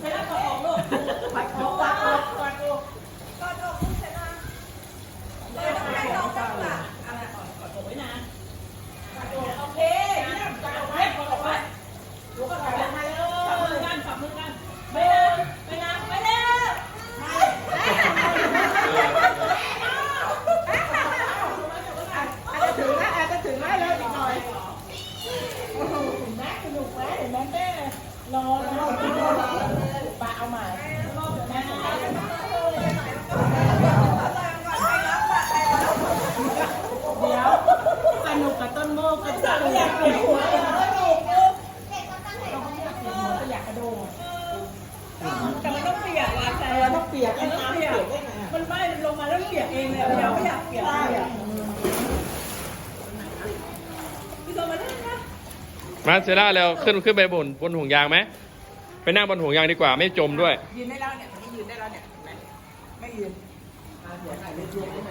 ไปแล้วก็ออกลูกปัดออกปัดออกปัดอกก่อนอกลูกเสร็จนะเดี๋ยวต้องให้น้องจับหลักอะไรก่อนก่อนตรงไว้นะปัดอกโอเคเยี่ยมปัดอกไว้ปัดอกไว้ลูกก็ปัดอกมาเลยจับมือกันจับมือกันไปนะไปนะไปแล้วอาจจะถึงนะอาจจะถึงได้แล้วอีกหน่อยโอ้โหแม่สนุกไหมเห็นไหมแม่รอ เอาใหม่เดี๋ยวสนุกกับต้นโมกก็จะอยากเปลี่ยนหัวเลยอยากกระโดดแต่มันต้องเปียกอะแต่เราต้องเปียกมันต้องเปียกมันไม่ลงมาแล้วเปียกเองเลยเดี๋ยวไม่อยากเปียกเลยอะพี่โซมาได้ไหมมาเซร่าแล้วขึ้นขึ้นไปบนบนห่วงยางไหม ไปนั่งบนห่วงยางดีกว่าไม่จมด้วย ยืนได้แล้วเนี่ยตอนนี้ยืนได้แล้วเนี่ยเห็นไหมไม่ยืนอ่าเดี๋ยวถ่ยรูป